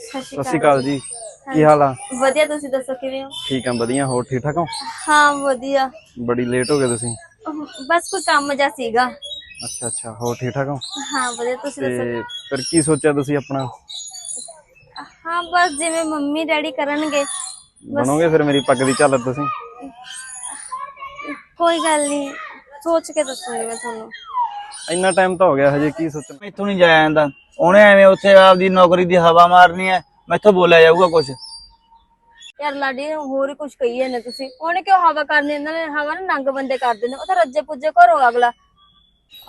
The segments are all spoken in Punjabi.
ਸਤਿ ਸ਼੍ਰੀ ਅਕਾਲ ਜੀ। ਕੀ ਹਾਲ ਆ? ਵਧੀਆ ਤੁਸੀਂ ਦੱਸੋ ਕਿਵੇਂ ਹੋ? ਠੀਕ ਆ ਵਧੀਆ। ਹੋਰ ਠੀਕ ਠਾਕ ਹੋ? ਹਾਂ ਵਧੀਆ। ਬੜੀ ਲੇਟ ਹੋ ਗਏ ਤੁਸੀਂ। ਬਸ ਕੋਈ ਕੰਮ ਜਿਹਾ ਸੀਗਾ। ਅੱਛਾ ਅੱਛਾ। ਹੋਰ ਠੀਕ ਠਾਕ ਹੋ? ਹਾਂ ਵਧੀਆ। ਤੁਸੀਂ ਦੱਸੋ? ਤੇ ਫਿਰ ਕੀ ਸੋਚਿਆ ਤੁਸੀਂ ਆਪਣਾ? ਹਾਂ ਬਸ ਜਿਵੇਂ ਮੰਮੀ ਡੈਡੀ ਕਰਨਗੇ। ਬਣੋਗੇ ਫਿਰ ਮੇਰੀ ਪੱਗ ਦੀ ਝਾਲਰ ਤੁਸੀਂ? ਕੋਈ ਗੱਲ ਨਹੀਂ ਸੋਚ ਕੇ ਦੱਸੂਗੀ ਮੈਂ ਤੁਹਾਨੂੰ। ਇੰਨਾ ਟਾਈਮ ਤਾਂ ਹੋ ਗਿਆ ਹਜੇ। ਕੀ ਸੋਚਣਾ ਮੈਥੋਂ ਨਹੀਂ ਜਾਇਆ ਜਾਂਦਾ। ਉਹਨੇ ਐਵੇਂ ਉੱਥੇ ਆਪਦੀ ਨੌਕਰੀ ਦੀ ਹਵਾ ਮਾਰਨੀ ਹੈ ਮੈਥੋਂ ਬੋਲਿਆ ਜਾਊਗਾ ਕੁਝ ਯਾਰ ਲਾਡੀ ਹੋਰ ਹੀ ਕੁਝ ਕਹੀ ਜਾਂਦੇ ਤੁਸੀਂ। ਉਹਨੇ ਕਿਉਂ ਹਵਾ ਕਰਨੀ ਇਹਨਾਂ ਨੇ ਹਵਾ ਨਾ ਨੰਗ ਬੰਦੇ ਕਰ ਦਿੰਦੇ ਉਹ ਤਾਂ ਰੱਜੇ ਪੁੱਜੇ ਘਰੋਂ ਅਗਲਾ।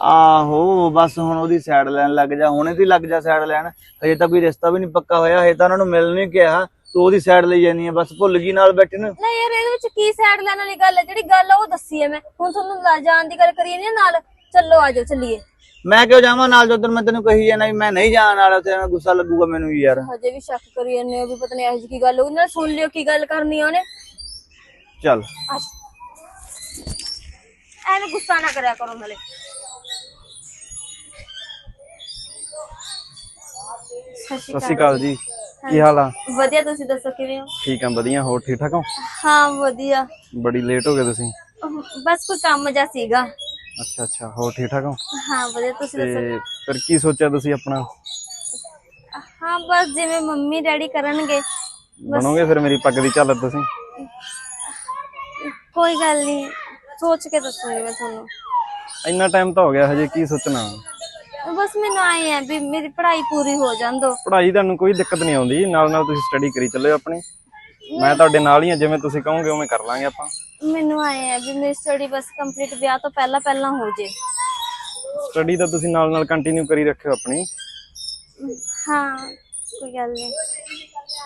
ਆਹੋ ਬਸ ਹੁਣ ਉਹਦੀ ਸਾਈਡ ਲੈਣ ਲੱਗ ਜਾ ਹੁਣੇ ਦੀ ਲੱਗ ਜਾ ਸਾਈਡ ਲੈਣ। ਹਜੇ ਤਾਂ ਕੋਈ ਰਿਸ਼ਤਾ ਵੀ ਨਹੀਂ ਪੱਕਾ ਹੋਇਆ ਹਜੇ ਤਾਂ ਉਹਨਾਂ ਨੂੰ ਮਿਲ ਨਹੀਂ ਕਿਹਾ। ਤੂੰ ਉਹਦੀ ਸਾਈਡ ਲਈ ਜਾਨੀ ਹੈ ਬਸ ਭੁੱਲ ਗਈ ਨਾਲ ਬੈਠੇ ਨੂੰ। ਨਹੀਂ ਯਾਰ ਇਹਦੇ ਵਿੱਚ ਕੀ ਸਾਈਡ ਲੈਣ ਵਾਲੀ ਗੱਲ ਹੈ? ਜਿਹੜੀ ਗੱਲ ਆ ਉਹ ਦੱਸੀ ਹੈ ਮੈਂ। ਹੁਣ ਤੁਹਾਨੂੰ ਲੈ ਜਾਣ ਦੀ ਗੱਲ ਕਰੀ ਨਹੀਂ ਨਾਲ। ਚੱਲੋ ਆਜੋ ਚੱਲੀਏ। ਮੈਂ ਕਿਉਂ ਜਾਵਾਂ? ਨਾਲ ਜਦੋਂ ਮੈਂ ਤੈਨੂੰ ਕਹੀ ਜਾਣਾ ਵੀ ਮੈਂ ਨਹੀਂ ਜਾਣ ਵਾਲਾ ਐਵੇਂ ਗੁੱਸਾ ਲੱਗੂਗਾ ਮੈਨੂੰ ਵੀ ਯਾਰ। ਹਜੇ ਵੀ ਸ਼ੱਕ ਕਰੀ ਜਾਂਦੇ ਹੋ ਵੀ ਪਤਾ ਨਹੀਂ ਇਹੋ ਜਿਹੀ ਕੀ ਗੱਲ ਹੋਊ। ਨਾਲ ਸੁਣ ਲਿਓ ਕੀ ਗੱਲ ਕਰਨੀ ਆ ਉਹਨੇ। ਚੱਲ। ਐਵੇਂ ਗੁੱਸਾ ਨਾ ਕਰਿਆ ਕਰੋ ਨਾਲੇ। ਸਤਿ ਸ਼੍ਰੀ ਅਕਾਲ ਜੀ। ਕੀ ਹਾਲ ਆ? ਵਧੀਆ ਤੁਸੀਂ ਦੱਸੋ ਕਿਵੇਂ ਹੋ? ਠੀਕ ਆ ਵਧੀਆ। ਹੋਰ ਠੀਕ ਠਾਕ ਹੋ? ਹਾਂ ਵਧੀਆ। ਬੜੀ ਲੇਟ ਹੋ ਗਏ ਤੁਸੀਂ। ਬਸ ਕੋਈ ਕੰਮ ਜਿਹਾ ਸੀਗਾ। ਅੱਛਾ ਅੱਛਾ ਹੋਰ ਠੀਕ ਠਾਕ ਹੋ? ਹਾਂ ਵਧੀਆ ਤੁਸੀਂ ਦੱਸੋ? ਤੇ ਫਿਰ ਕੀ ਸੋਚਿਆ ਤੁਸੀਂ ਆਪਣਾ? ਹਾਂ ਬਸ ਜਿਵੇਂ ਮੰਮੀ ਡੈਡੀ ਕਰਨਗੇ ਬਣੋਗੇ ਫਿਰ ਮੇਰੀ ਪੱਗ ਦੀ ਝਾਲਰ ਤੁਸੀਂ? ਕੋਈ ਗੱਲ ਨਹੀਂ ਸੋਚ ਕੇ ਦੱਸੂਗੀ ਮੈਂ ਤੁਹਾਨੂੰ। ਇੰਨਾ ਟਾਈਮ ਤਾਂ ਹੋ ਗਿਆ ਹਜੇ ਕੀ ਸੋਚਣਾ? ਬਸ ਮੈਨੂੰ ਆਏ ਆ ਵੀ ਮੇਰੀ ਪੜ੍ਹਾਈ ਪੂਰੀ ਹੋ ਜਾਣ ਦੋ। ਪੜ੍ਹਾਈ ਤੁਹਾਨੂੰ ਕੋਈ ਦਿੱਕਤ ਨਹੀਂ ਆਉਂਦੀ ਨਾਲ ਨਾਲ ਤੁਸੀਂ ਸਟੱਡੀ ਕਰੀ ਚੱਲਿਓ ਆਪਣੀ। ਮੈਂ ਤੁਹਾਡੇ ਨਾਲ ਹੀ ਆ ਜਿਵੇਂ ਤੁਸੀਂ ਕਹੋਗੇ ਉਵੇਂ ਕਰ ਲਾਂਗੇ ਆਪਾਂ। ਮੈਨੂੰ ਆਏ ਆ ਵੀ ਮੇਰੀ ਸਟੱਡੀ ਬਸ ਕੰਪਲੀਟ ਵਿਆਹ ਤੋਂ ਪਹਿਲਾਂ ਪਹਿਲਾਂ ਹੋ ਜੇ। ਸਟੱਡੀ ਤਾਂ ਤੁਸੀਂ ਨਾਲ ਨਾਲ ਕੰਟੀਨਿਊ ਕਰੀ ਰੱਖਿਓ ਆਪਣੀ। ਹਾਂ ਕੋਈ ਗੱਲ ਨਹੀਂ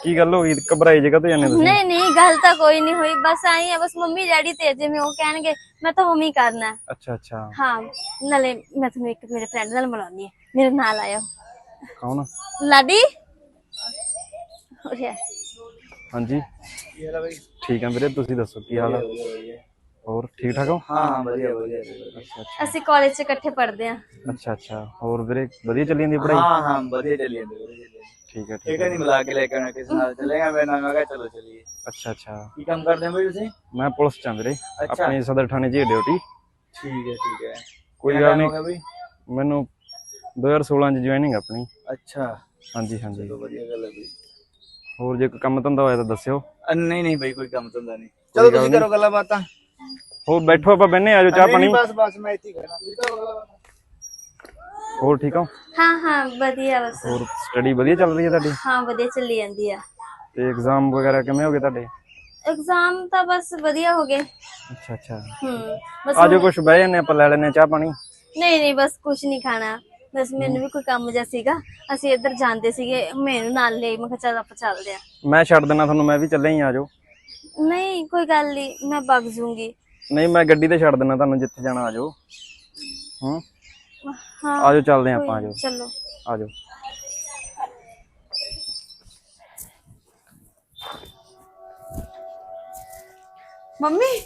ਕੀ ਗੱਲ ਹੋ ਗਈ? ਘਬਰਾਈ ਜਗ੍ਹਾ ਤੋਂ ਜਾਂਦੇ ਤੁਸੀਂ? ਨਹੀਂ ਨਹੀਂ ਗੱਲ ਤਾਂ ਕੋਈ ਨਹੀਂ ਹੋਈ। ਬਸ ਆਈ ਆ ਬਸ ਮੰਮੀ ਡੈਡੀ ਤੇ ਜਿਵੇਂ ਉਹ ਕਹਿਣਗੇ ਮੈਂ ਤਾਂ ਮੰਮੀ ਕਰਨਾ। ਹੈ। ਅੱਛਾ ਅੱਛਾ। ਹਾਂ ਨਾਲੇ ਮੈਂ ਤੁਹਾਨੂੰ ਇੱਕ ਮੇਰੇ ਫਰੈਂਡ ਨਾਲ ਮਿਲਾਉਣੀ ਹੈ ਮੇਰੇ ਨਾਲ ਆਇਓ। ਕੌਣ? ਲਾਡੀ? ਉਰੇ ਆ। ਹਾਂਜੀ। ਠੀਕ ਆ ਵੀਰੇ ਤੁਸੀਂ ਦੱਸੋ ਕੀ ਹਾਲ ਆ? ਹੋਰ ਠੀਕ ਠਾਕ ਹੋ? ਹਾਂ ਵਧੀਆ ਵਧੀਆ। ਅੱਛਾ ਅੱਛਾ। ਅਸੀਂ ਕਾਲਜ 'ਚ ਇਕੱਠੇ ਪੜ੍ਹਦੇ ਆ ਅੱਛਾ ਅੱਛਾ। ਹੋਰ ਵੀਰੇ ਵਧੀਆ ਚੱਲੀ ਜਾਂਦੀ ਪੜ੍ਹਾਈ? ਹਾਂ ਹਾਂ ਵਧੀਆ ਚੱਲੀ ਜਾਂਦੀ ਵਧੀਆ ਚੱਲੀ ਜਾਂਦੀ। ਠੀਕ ਹੈ ਠੀਕ ਹੈ ਕਹਿੰਦੀ ਮਿਲਾ ਕੇ ਲੈ ਕੇ ਆਉਣਾ ਕਿਸੇ ਨਾਲ ਚੱਲੇਗਾ ਮੈਂ ਨਾ ਮੈਂ ਕਿਹਾ ਚਲੋ ਚੱਲੀਏ। ਅੱਛਾ ਅੱਛਾ। ਕੀ ਕੰਮ ਕਰਦੇ ਹੋ ਬਈ ਤੁਸੀਂ? ਮੈਂ ਪੁਲਿਸ ਚ ਆਂ ਵੀਰੇ ਅੱਛਾ। ਆਪਣੀ ਸਦਰ ਥਾਣੇ 'ਚ ਡਿਊਟੀ। ਠੀਕ ਹੈ ਠੀਕ ਹੈ। ਕੋਈ ਗੱਲ ਨਹੀਂ। ਹੋ ਬਈ? ਮੈਨੂੰ 2016 ਚ ਜੁਆਇਨਿੰਗ ਆਪਣੀ। ਅੱਛਾ। ਹਾਂਜੀ ਹਾਂਜੀ। ਚਲੋ ਵਧੀਆ ਗੱਲ ਹੈ ਬਈ। ਹੋਰ ਜੇ ਕੋਈ ਕੰਮ ਧੰਦਾ ਹੋਇਆ ਤਾਂ ਦੱਸਿਓ। ਅ, ਨਹੀਂ ਨਹੀਂ ਬਈ ਕੋਈ ਕੰਮ ਧੰਦਾ ਨਹੀਂ। ਚਲੋ ਤੁਸੀਂ ਕਰੋ ਗੱਲਾਂ ਬਾਤਾਂ ਹੋਰ ਬੈਠੋ ਆਪਾਂ ਬੰਨੇ ਆਜੋ ਚਾਹ ਪਾਣੀ। ਬਸ ਬਸ ਮੈਂ ਇੱਥੇ ਹੀ ਖੜਾ ਤੁਸੀਂ ਕਰੋ ਗੱਲਾਂ ਬਾਤਾਂ ਹੋਰ ਠੀਕ ਹੋ? ਹਾਂ ਹਾਂ ਵਧੀਆ ਬਸ। ਹੋਰ ਸਟੱਡੀ ਵਧੀਆ ਚੱਲ ਰਹੀ ਹੈ ਤੁਹਾਡੀ? ਹਾਂ ਵਧੀਆ ਚੱਲੀ ਜਾਂਦੀ ਆ। ਤੇ ਐਗਜ਼ਾਮ ਵਗੈਰਾ ਕਿਵੇਂ ਹੋ ਗਏ ਤੁਹਾਡੇ? ਐਗਜ਼ਾਮ ਤਾਂ ਬਸ ਵਧੀਆ ਹੋ ਗਏ। ਅੱਛਾ ਅੱਛਾ। ਹੂੰ ਬਸ ਆਜੋ ਕੁਛ ਬਹਿ ਜੰਨੇ ਆਪਾਂ ਲੈ ਲੈਨੇ ਚਾਹ ਪਾਣੀ। ਨਹੀਂ ਨਹੀਂ ਬਸ ਕੁਝ ਨਹੀਂ ਖਾਣਾ। ਬਸ ਮੈਨੂੰ ਵੀ ਕੋਈ ਕੰਮ ਜਿਹਾ ਸੀਗਾ। ਅਸੀਂ ਇੱਧਰ ਜਾਂਦੇ ਸੀਗੇ ਮੈਨੂੰ ਨਾਲ ਲਈ ਮੈਂ ਕਿਹਾ ਚੱਲ ਆਪਾਂ ਚੱਲਦੇ ਆ। ਮੈਂ ਛੱਡ ਦੇਣਾ ਤੁਹਾਨੂੰ ਮੈਂ ਵੀ ਚੱਲੇ ਹੀ ਆਜੋ। ਨਹੀਂ ਕੋਈ ਗੱਲ ਨਹੀਂ ਮੈਂ ਵਗ ਜੂੰਗੀ। ਨਹੀਂ ਮੈਂ ਗੱਡੀ ਤੇ ਛੱਡ ਦੇਣਾ ਤੁਹਾਨੂੰ ਜਿੱਥੇ ਜਾਣਾ ਆਜੋ। ਹੂੰ? ਹਾਂ ਆਜੋ ਚੱਲਦੇ ਹਾਂ ਆਪਾਂ ਆਜੋ। ਚਲੋ। ਆਜੋ। ਮੰਮੀ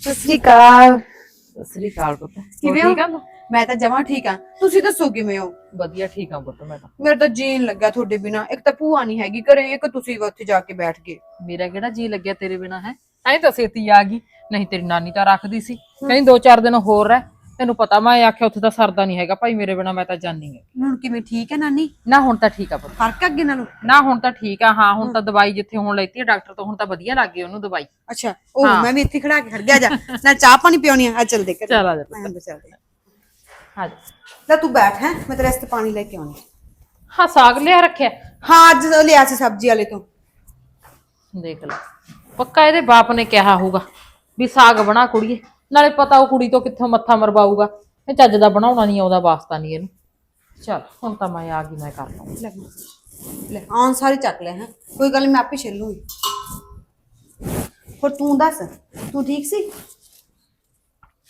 ਸਤਿ ਸ਼੍ਰੀ ਅਕਾਲ। ਸਤਿ ਸ੍ਰੀ ਅਕਾਲ ਪੁੱਤ। ਕਿਵੇਂ ਹੋ? ਆ? ਮੈਂ ਤਾਂ ਜਮਾ ਠੀਕ ਆ ਤੁਸੀਂ ਦੱਸੋ ਕਿਵੇਂ ਹੋ? ਵਧੀਆ ਠੀਕ ਆ ਪੁੱਤ ਮੈਂ ਤਾਂ। ਮੇਰਾ ਤਾਂ ਜੀਣ ਲੱਗਾ ਤੁਹਾਡੇ ਬਿਨਾ। ਇੱਕ ਤਾਂ ਭੂਆ ਨਹੀਂ ਹੈਗੀ ਘਰੇ ਇੱਕ ਤੁਸੀਂ ਉੱਥੇ ਜਾ ਕੇ ਬੈਠ ਗਏ। ਮੇਰਾ ਕਿਹੜਾ ਜੀ ਲੱਗਿਆ ਤੇਰੇ ਬਿਨਾ ਹੈ? ਐਂ ਤਾਂ ਛੇਤੀ ਆ ਗਈ। ਨਹੀਂ ਤੇਰੀ ਨਾਨੀ ਤਾਂ ਰੱਖਦੀ ਸੀ। ਕਹਿੰਦੀ ਦੋ ਚਾਰ ਦਿਨ ਹੋਰ ਰਹਿ। ਤੈਨੂੰ ਪਤਾ ਮੈਂ ਆਖਿਆ ਉੱਥੇ ਤਾਂ ਸਰਦਾ ਨਹੀਂ ਹੈਗਾ। ਭਾਈ ਮੇਰੇ ਬਿਨਾ ਮੈਂ ਤਾਂ ਜਾਣੀ ਹੈ ਹੁਣ ਕਿਵੇਂ ਠੀਕ ਹੈ ਨਾਨੀ? ਨਾ ਹੁਣ ਤਾਂ ਠੀਕ ਆ ਪੁੱਤ। ਫ਼ਰਕ ਆ ਅੱਗੇ ਨਾਲੋਂ? ਨਾ ਹੁਣ ਤਾਂ ਠੀਕ ਆ ਹਾਂ ਹੁਣ ਤਾਂ ਦਵਾਈ ਜਿੱਥੇ ਹੁਣ ਲੈਤੀ ਆ ਡਾਕਟਰ ਤੋਂ ਹੁਣ ਤਾਂ ਵਧੀਆ ਲੱਗ ਗਈ ਉਹਨੂੰ ਦਵਾਈ। ਅੱਛਾ ਉਹ ਮੈਂ ਵੀ ਇੱਥੇ ਖੜਾ ਕੇ ਖੜ ਗਿਆ ਜਾ। ਨਾ ਚਾਹ ਪਾਣੀ ਪਿਉਣੀ ਆ। ਆ ਚੱਲ ਦੇ ਕਰ ਚੱਲ ਆ ਜਾ ਮੈਂ ਅੰਦਰ ਚੱਲਦੇ ਆ। ਹਾਂ ਜੀ। ਲੈ ਤੂੰ ਬੈਠ ਹੈ ਮੈਂ ਤੇਰੇ ਵਾਸਤੇ ਪਾਣੀ ਲੈ ਕੇ ਆਉਣੀ। ਹਾਂ ਸਾਗ ਲਿਆ ਰੱਖਿਆ? ਹਾਂ ਅੱਜ ਲਿਆ ਸੀ ਸਬਜ਼ੀ ਵਾਲੇ ਤੋਂ। ਦੇਖ ਲੈ ਪੱਕਾ ਇਹਦੇ ਬਾਪ ਨੇ ਕਿਹਾ ਹੋਊਗਾ ਵੀ ਸਾਗ ਬਣਾ ਕੁੜੀਏ ਨਾਲੇ ਪਤਾ ਉਹ ਕੁੜੀ ਤੋਂ ਕਿੱਥੋਂ ਮੱਥਾ ਮਰਵਾਊਗਾ। ਇਹ ਚੱਜ ਦਾ ਬਣਾਉਣਾ ਨਹੀਂ ਆਉਂਦਾ ਵਾਸਤਾ ਨਹੀਂ ਇਹਨੂੰ। ਚਲ ਹੁਣ ਤਾਂ ਮੈਂ ਆ ਗਈ ਮੈਂ ਕਰ ਲਵਾਂ ਲੈ ਲੈ ਆਉਣ ਸਾਰੀ ਚੱਕ ਲੈ ਹੈ ਕੋਈ ਗੱਲ ਨੀ, ਮੈਂ ਆਪੇ ਛੱਲੂਗੀ। ਹੋਰ ਤੂੰ ਦੱਸ ਤੂੰ ਠੀਕ ਸੀ?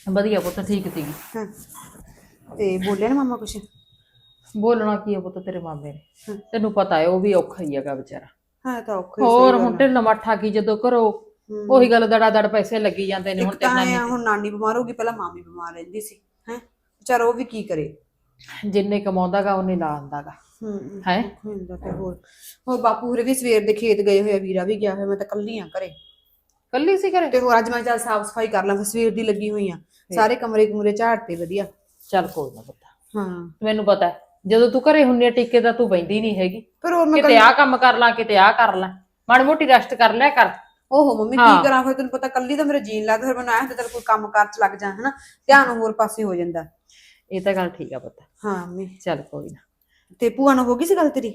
ਵਧੀਆ ਪੁੱਤ ਠੀਕ ਸੀਗੀ। ਹਾਂ। ਤੇ ਬੋਲਿਆ ਨਾ ਮਾਮਾ ਕੁਛ? ਬੋਲਣਾ ਕੀ ਹੈ ਪੁੱਤ ਤੇਰੇ ਮਾਮੇ ਨੇ? ਤੈਨੂੰ ਪਤਾ ਹੈ ਉਹ ਵੀ ਔਖਾ ਹੀ ਹੈਗਾ ਵਿਚਾਰਾ। ਹਾਂ ਤਾਂ ਔਖਾ ਹੀ ਹੋਰ ਹੁਣ ਢਿੱਲ ਮੱਠਾ ਕੀ ਜਦੋਂ ਕਰੋ? ਉਹੀ ਗੱਲ ਦੜਾ ਦੜ ਪੈਸੇ ਲੱਗੀ ਜਾਂਦੇ ਨੇ ਹੁਣ ਤੇ ਆ, ਹੁਣ ਨਾਨੀ ਬਿਮਾਰ ਹੋ ਗਈ ਪਹਿਲਾਂ ਮਾਮੀ ਬਿਮਾਰ ਰਹਿੰਦੀ ਸੀ ਹੈ? ਵਿਚਾਰਾ ਉਹ ਵੀ ਕੀ ਕਰੇ? ਜਿੰਨੇ ਕਮਾਉਂਦਾਗਾ ਉਹਨੇ ਲਾ ਆਂਦਾਗਾ। ਹੂੰ ਹੋਰ। ਹੋਰ ਬਾਪੂ ਹੋਰੇ ਵੀ ਸਵੇਰ ਦੇ ਖੇਤ ਗਏ ਹੋਏ ਆ ਵੀਰਾ ਵੀ ਗਿਆ ਹੋਇਆ ਮੈਂ ਤਾਂ ਕੱਲੀ ਆ ਘਰੇ। ਕੱਲੀ ਸੀ ਘਰੇ? ਤੇ ਹੋਰ ਅੱਜ ਮੈਂ ਚੱਲ ਸਾਫ਼ ਸਫ਼ਾਈ ਕਰ ਲਾਂ ਸਵੇਰ ਦੀ ਲੱਗੀ ਹੋਈ ਆ। ਸਾਰੇ ਕਮਰੇ ਕਮਰੇ ਝਾੜਤੇ ਵਧੀਆ। ਚੱਲ ਕੋਈ ਨਾ ਪੁੱਤ। ਹਾਂ। ਮੈਨੂੰ ਪਤਾ ਹੈ, ਜਦੋਂ ਤੂੰ ਘਰੇ ਹੁੰਨੀ ਆ ਟਿੱਕੇ ਤਾਂ ਤੂੰ ਬੈਂਦੀ ਨਹੀਂ ਹੈਗੀ। ਪਰ ਮੈਂ ਕਿਤੇ ਆਹ ਕੰਮ ਕਰ ਲਾਂ ਕਿਤੇ ਆਹ ਕਰ ਲਾਂ। ਮਾੜੀ ਮੋਟੀ ਰੈਸਟ ਕਰ ਲਿਆ ਕਰ। ਓਹੋ ਮੰਮੀ ਹਾਂ। ਕੀ ਕਰਾਂ ਫਿਰ ਤੈਨੂੰ ਪਤਾ ਕੱਲੀ ਤਾਂ ਮੇਰਾ ਜੀਣ ਲੱਗਦਾ ਫਿਰ ਮੈਨੂੰ ਆਇਆ ਹੁੰਦਾ ਚੱਲ ਕੋਈ ਕੰਮ ਕਾਰ ਚ ਲੱਗ ਜਾ ਹਨਾ। ਧਿਆਨ ਹੋਰ ਪਾਸੇ ਹੋ ਜਾਂਦਾ। ਇਹ ਤਾਂ ਗੱਲ ਠੀਕ ਆ ਪੁੱਤ। ਹਾਂ ਮੰਮੀ। ਚੱਲ ਕੋਈ ਨਾ। ਤੇ ਭੂਆ ਨਾਲ ਹੋ ਗਈ ਸੀ ਗੱਲ ਤੇਰੀ?